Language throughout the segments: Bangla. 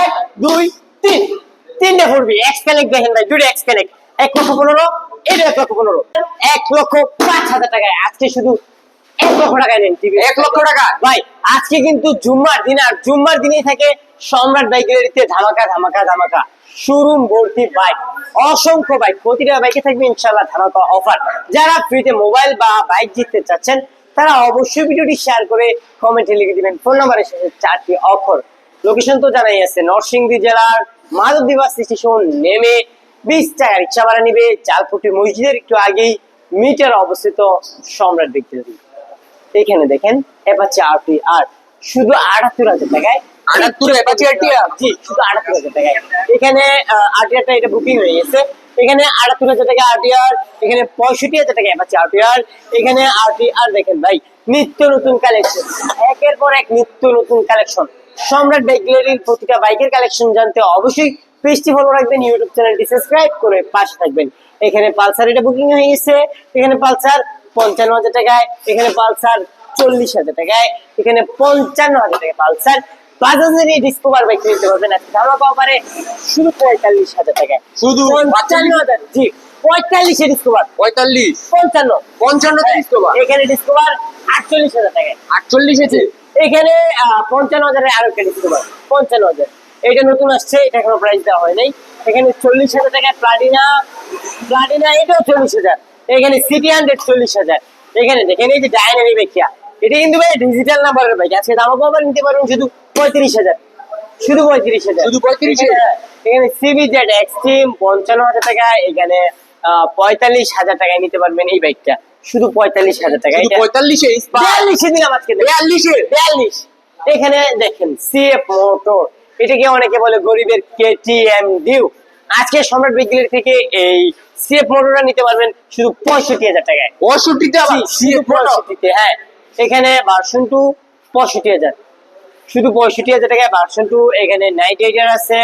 এক দুই তিন। তিনটে ফুটবি এক্স কানেক্ট দেখেন ভাই দুটো এক্স কানেক্ট এক লক্ষ পনেরো এটা এক লক্ষ পনেরো। এক লক্ষ পাঁচ হাজার টাকায়। আজকে শুধু এক লক্ষ টাকায় নেন টিভি। এক লক্ষ টাকা? ভাই আজকে কিন্তু জুম্মার দিন আর জুম্মার দিনেই থাকে সম্রাট বাইক গ্যালারিতে ধামাকা ধামাকা ধামাকা। শোরুম ভর্তি বাইক। অসংখ্য বাইক। প্রতিটা বাইকে থাকবে ইনশাল্লাহ ধামাকা অফার। যারা ফ্রিতে মোবাইল বা বাইক জিততে চাচ্ছেন তারা অবশ্যই ভিডিওটি শেয়ার করে কমেন্টে লিখে দিবেন। ফোন নাম্বারের শেষে চারটি অক্ষর। লোকেশন তো জানাই আছে নরসিংদী জেলার মাধবদী বাস স্টেশন নেমে বিশ টাকা রিক্সা ভাড়া নিবে। চালপুটি মসজিদের একটু আগেই মিটার অবস্থিত সম্রাট ব্যক্তি এখানে দেখেন অ্যাপাচি আরটি আর শুধু আটাত্তর হাজার টাকায়। 78 Apache RTR? জি শুধু আটাত্তর হাজার টাকায়। এখানে আরটিআরটা এটা বুকিং হয়ে গেছে। এখানে আটাত্তর হাজার টাকা আরটিআর এখানে পঁয়ষট্টি হাজার টাকা অ্যাপাচি আরটিআর এখানে আরটিআর দেখেন ভাই নিত্য নতুন কালেকশন একের পর এক নিত্য নতুন কালেকশন সম্রাট বাইক গ্যালারির প্রতিটা বাইকের কালেকশন জানতে অবশ্যই পেজটি ফলো রাখবেন ইউটিউব চ্যানেলটি সাবস্ক্রাইব করে পাশে থাকবেন। এখানে পালসার এটা বুকিং হয়ে গেছে এখানে পালসার পঞ্চান্ন হাজার টাকায় এখানে পালসার চল্লিশ হাজার টাকায় এখানে পঞ্চান্ন হাজার টাকা পালসার। বাজাজের এই ডিসকভার বাইক নিতে পারবেন আজকে ধামাকা অফারে শুধু পঁয়তাল্লিশ হাজার টাকায়। শুধু পঞ্চান্ন হাজার জি পঁয়তাল্লিশে ডিসকভার পঁয়তাল্লিশ? পঞ্চান্ন। পঞ্চান্ন ডিসকভার এখানে ডিসকভার আটচল্লিশ হাজার টাকায়। আটচল্লিশ আছে এখানে পঞ্চান্ন হাজারের আরও একটা ডিসকভার পঞ্চান্ন হাজার। এটা নতুন আসছে এটা এখনও প্রাইস দেওয়া হয় নাই। এখানে চল্লিশ হাজার টাকায় প্লাটিনা প্লাটিনা এটাও চল্লিশ হাজার। এখানে সিটি হান্ড্রেড চল্লিশ হাজার। এখানে দেখেন এই যে ডায়নামিক ব্যাখ্যা। এটা কিন্তু ভাই ডিজিটাল নাম্বারের বাইক আজকে দাম কবার নিতে পারবেন শুধু পঁয়ত্রিশ হাজার। শুধু পঁয়ত্রিশ হাজার। শুধু 35,000? এখানে- এখানে সিবি জেড এক্সট্রিম পঞ্চান্ন হাজার টাকা এখানে পঁয়তাল্লিশ হাজার টাকায় নিতে পারবেন এই বাইকটা শুধু পঁয়তাল্লিশ হাজার টাকা পঁয়তাল্লিশে? বিয়াল্লিশে দিলাম আজকে। বিয়াল্লিশে? বিয়াল্লিশ। এখানে দেখেন সিএফ মোটর এটাকে অনেকে বলে গরিবের কেটিএম ডিউ আজকে সম্রাট বিজ্ঞানের থেকে এই সিএফ মোটরটা নিতে পারবেন শুধু পঁয়ষট্টি হাজার টাকায়। পঁয়ষট্টিতে পঁয়ষট্টিতে হ্যাঁ। এখানে ভার্সন টু পঁয়ষট্টি হাজার। শুধু পঁয়ষট্টি হাজার টাকায় ভার্সন টু এখানে নাইট রাইডার আছে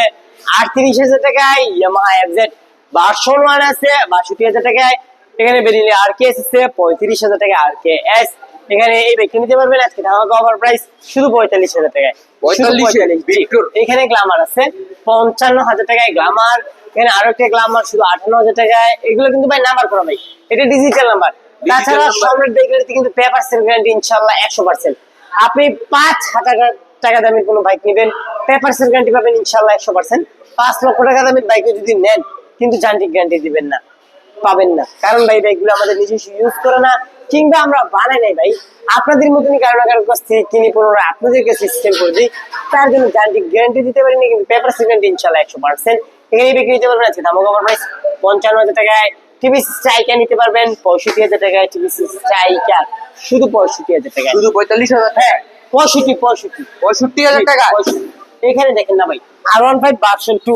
আটত্রিশ হাজার টাকায় ইয়ামাহা এফজেড ভার্সন ওয়ান আছে বাষট্টি হাজার টাকায় এখানে বেরিয়ে আর কে এসেছে পঁয়ত্রিশ হাজার টাকা আর কে এস এখানে এই ব্যক্তি নিতে পারবেন আজকে ধামাকা অফার প্রাইস শুধু পঁয়তাল্লিশ হাজার টাকায়। শুধু 45 এ 45 জি। Victor। এখানে গ্লামার আছে পঞ্চান্ন হাজার টাকায় গ্লামার এখানে আরও একটা গ্লামার শুধু আঠান্ন হাজার টাকায়। এগুলো কিন্তু ভাই নাম্বার করা ভাই। এটা ডিজিটাল নাম্বার তাছাড়া। সম্রাট বেকারিতে কিন্তু পে পার্সেন্ট গ্যারান্টি ইনশাল্লাহ একশো পার্সেন্ট আপনি পাঁচ হাজার টাকা দামের কোনো বাইক নেবেন পে পার্সেন্ট গ্যারান্টি পাবেন ইনশাল্লাহ একশো পার্সেন্ট পাঁচ লক্ষ টাকা দামের বাইকে যদি নেন কিন্তু যান্ত্রিক গ্যারান্টি দিবেন না। পাবেন না। কারণ ভাই বাইকগুলো আমাদের নিজস্ব ইউজ করে না কিংবা আমরা বানাই নাই ভাই। আপনাদের মতনই কারও না কারোর কাছ থেকে কিনে পুনরায় আপনাদেরকে সিস্টেম করে দিই। তার জন্য যান্ত্রিক গ্যারান্টি দিতে পারিনি কিন্তু পেপার গ্যারান্টি ইনশাল্লাহ একশো পার্সেন্ট এখানে বিক্রি দিতে পারবেন আছে ধামক প্রাইস পঞ্চান্ন হাজার টাকায়। টিভি স্ট্রাইকার নিতে পারবেন পঁয়ষট্টি হাজার টাকায় টিভি স্ট্রাইকার শুধু পঁয়ষট্টি হাজার টাকায়। শুধু পঁয়তাল্লিশ হাজার হ্যাঁ পঁয়ষট্টি পঁয়ষট্টি। পঁয়ষট্টি হাজার টাকা। এখানে দেখেন না ভাই আর ওয়ান ফাইভ ভার্সন টু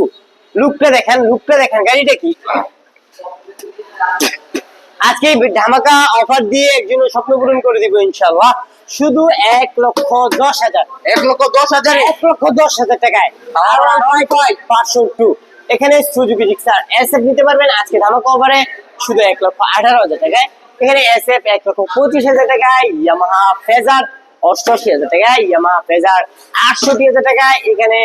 লুকটা দেখেন লুকটা দেখেন গাড়িটা কি? আজকে ধামাকা অফার দিয়ে একজনের স্বপ্ন পূরণ করে দিব ইনশাল্লাহ শুধু এক লক্ষ দশ হাজার। এক লক্ষ দশ হাজারে? এক লক্ষ দশ হাজার টাকায়। ভার্সন টু এখানে সুজুকি জিক্সার এস এফ নিতে পারবেন আজকে ধামাকা অফারে শুধু এক লক্ষ আঠারো হাজার টাকায়। এখানে এস এফ এক লক্ষ পঁচিশ হাজার টাকায় ইয়ামাহা ফেজার অষ্টআশি হাজার টাকায় ইয়ামাহা ফেজার আটষট্টি হাজার টাকায়। এখানে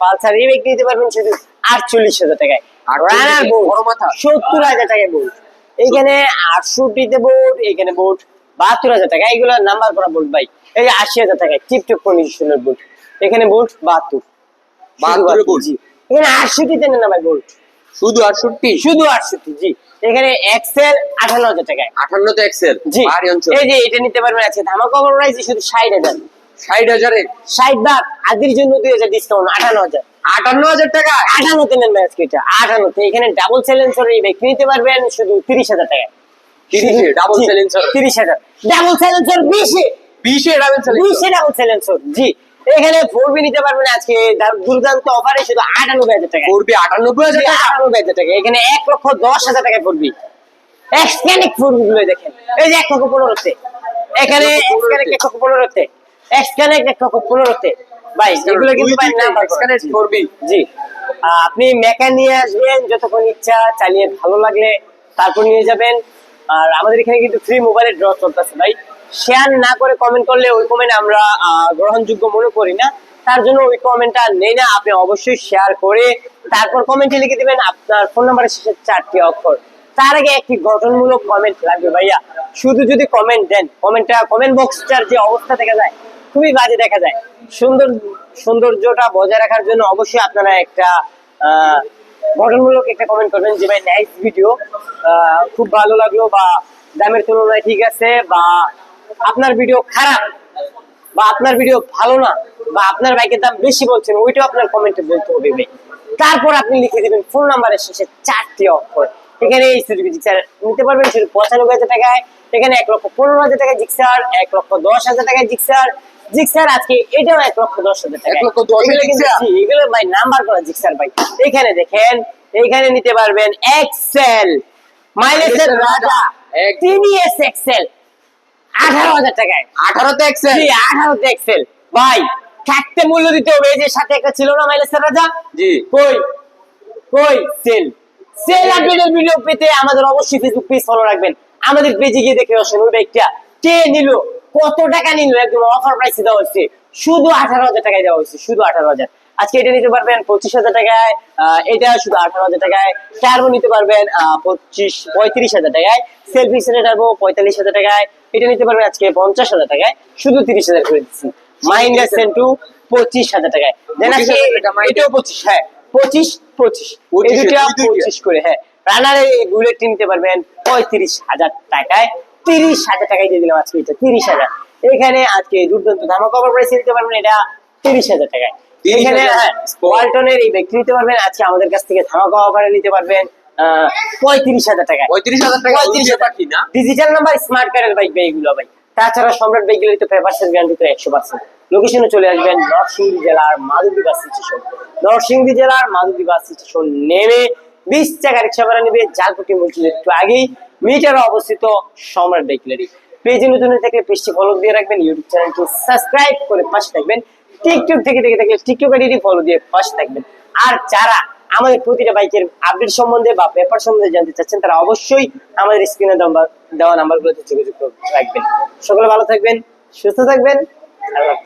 পালসার রিবেক নিতে পারবেন শুধু আটচল্লিশ হাজার টাকায়। আর 48 রানার বোর্ড। সত্তর হাজার টাকায় বোর্ড এখানে আটষট্টিতে বোর্ড এখানে বোর্ড বাহাত্তর হাজার টাকা। এগুলো নাম্বার করা বোর্ড ভাই। এই আশি হাজার টাকায় টিপটপ কন্ডিশনের বোর্ড এখানে বোর্ড বাহাত্তর। বাহাত্তরে। এখানে আটষট্টিতে নেন না ভাই বোর্ড শুধু আটষট্টি? শুধু আটষট্টি জি। এখানে এক্সেল আঠান্ন হাজার টাকায়। আটান্ন তো এক্সেল জি এই যে এটা নিতে পারবেন আছে ধামাকা অফার শুধু ষাট হাজার। ষাট হাজারে? ষাট বাদ আদির জন্য দুই হাজার ডিসকাউন্ট আঠান্ন হাজার। আটান্ন হাজার টাকা। আঠান্নতে নেন ভাই আজকে এটা আঠান্নতে এখানে ডাবল সেলেন্সর এই ব্যক্তি নিতে পারবেন শুধু তিরিশ হাজার টাকায় ডাবল জি, তিরিশ হাজার। ডাবল সেলেন্সর বিশে। বিশে ডাবল সেলেন্সার বিশে ডাবল সেলেন্সর জি। এখানে ফোর বি নিতে পারবেন আজকে। দুর্দান্ত অফারে শুধু আটানব্বই হাজার টাকা। করবে আটানব্বই হাজার টাকা? আটানব্বই হাজার টাকা। এখানে এক লক্ষ দশ হাজার টাকায় পড়বি এক্সকানেক্ট ফোরগুলো দেখেন। এই যে এক লক্ষ পনেরোতে। এখানে এক্সকানেক্ট এক লক্ষ পনেরোতে। এক্সকানেক্ট এক লক্ষ পনেরোতে। ভাই এগুলো কিন্তু ভাই নাম্বার এক্সকানেক্ট করবি। জি। আপনি মেকা নিয়ে আসবেন যতক্ষণ ইচ্ছা চালিয়ে ভালো লাগলে তারপর নিয়ে যাবেন। আর আমাদের এখানে কিন্তু ফ্রি মোবাইলের ড্র চলতেছে ভাই। শেয়ার না করে কমেন্ট করলে ওই কমেন্ট আমরা গ্রহণযোগ্য মনে করি না। তার জন্য ওই কমেন্টটা নেই না আপনি অবশ্যই শেয়ার করে তারপর কমেন্টে লিখে দিবেন আপনার ফোন নাম্বারের শেষে চারটি অক্ষর। তার আগে একটি গঠনমূলক কমেন্ট লাগবে ভাইয়া। শুধু যদি কমেন্ট দেন কমেন্টটা কমেন্ট বক্সটার যে অবস্থা দেখা যায় খুবই বাজে দেখা যায়। সুন্দর সৌন্দর্যটা বজায় রাখার জন্য অবশ্যই আপনারা একটা গঠনমূলক একটা কমেন্ট করবেন যে, ভাই নাইস ভিডিও খুব ভালো লাগল বা দামের তুলনায় ঠিক আছে বা আপনার ভিডিও খারাপ বা আপনার ভিডিও ভালো না বা আপনার বাইকের দাম বেশি বলছেন, ওইটাও আপনার কমেন্টে বলতে হবে ভাই। তারপর আপনি লিখে দিবেন ফোন নাম্বারের শেষে চারটি অক্ষর। এখানে এই সুযোগ জিক্সার নিতে পারবেন, শুধু পঁচানব্বই হাজার টাকায়। এখানে এক লক্ষ পনেরো হাজার টাকায় জিক্সার, এক লক্ষ দশ হাজার টাকায় জিক্সার জিক্সার আজকে এটাও এক লক্ষ দশ হাজার টাকা? এগুলো ভাই নাম্বার করা জিক্সার ভাই। এখানে দেখেন এখানে নিতে পারবেন এক্সেল মাইলেজের রাজা। এক- টিভিএস এক্সেল আঠারো হাজার টাকায় আঠারোতে এক্সেল আঠারোতে এক্সেল ভাই থাকতে মূল্য দিতে হবে এই যে সাথে একটা ছিল না মাইলেজের রাজা? জি। কই? কই? সেল সেল আপডেটের ভিডিও পেতে আমাদের অবশ্যই ফেসবুক পেজ ফলো রাখবেন। আমাদের পেজে গিয়ে দেখে আসেন ওই বাইকটা কে নিল? কত টাকা নিল? একদম অফার প্রাইসে দেওয়া হচ্ছে শুধু আঠারো হাজার টাকায় দেওয়া হচ্ছে শুধু আঠারো হাজার। আজকে এটা নিতে পারবেন পঁচিশ হাজার টাকায় এটা শুধু আঠারো হাজার টাকায়। টার্বো নিতে পারবেন পঁচিশ পঁয়ত্রিশ হাজার টাকায়। সেলফি সেটে টার্বো পঁয়তাল্লিশ হাজার টাকায়। এটা নিতে পারবেন আজকে পঞ্চাশ হাজার টাকায়। শুধু তিরিশ হাজার করে দিচ্ছি। মাইন্ডা সেন্টু পঁচিশ হাজার টাকায়। দেন আজকে 25,000 টাকা Mahindra। এটাও পঁচিশ হ্যাঁ পঁচিশ পঁচিশ। এই 25 দুইটা এই দুইটা। পঁচিশ করে হ্যাঁ। রানারে এই বুলেটটি নিতে পারবেন পঁয়ত্রিশ হাজার টাকায়। তিরিশ হাজার টাকায় দিয়ে দিলাম আজকে এটা তিরিশ হাজার। এখানে আজকে দুর্দান্ত ধামা কভার প্রাইসে নিতে পারবেন এটা তিরিশ হাজার টাকায়। 30,000 এখানে হ্যাঁ, ওয়ালটনের এই ব্যক্তি নিতে পারবেন আজকে আমাদের কাছ থেকে নিতে পারবেন পঁয়ত্রিশ হাজার পঁয়ত্রিশ হাজার টাকা ডিজিটাল নাম্বার স্মার্ট কার্ডের বাইক এইগুলো ভাই। তাছাড়া সম্রাট বাইকগুলো তো পেপারসের গ্যারান্টি তো একশো পার্সেন্ট লোকেশনে চলে আসবেন নরসিংদী জেলার মাধুরী বাস স্টেশন নরসিংদী জেলার মাধুরী বাস স্টেশন নেমে বিশ টাকা রিক্সা ভাড়া নেবে জালকুটি মসজিদের একটু আগেই। মিটারে অবস্থিত সম্রাট বাইকলারি পেজে নতুন হয়ে থাকলে ফলো দিয়ে রাখবেন ইউটিউব চ্যানেলটি সাবস্ক্রাইব করে পাশে থাকবেন টিকটক থেকে দেখে থাকলে টিকটক আইডি ফলো দিয়ে পাশে থাকবেন। আর যারা আমাদের প্রতিটা বাইকের আপডেট সম্বন্ধে বা পেপার সম্বন্ধে জানতে চাচ্ছেন, তারা অবশ্যই আমাদের স্ক্রিনে দেওয়া নাম্বারগুলোতে যোগাযোগ রাখবেন। সকলে ভালো থাকবেন, সুস্থ থাকবেন, আল্লাহ।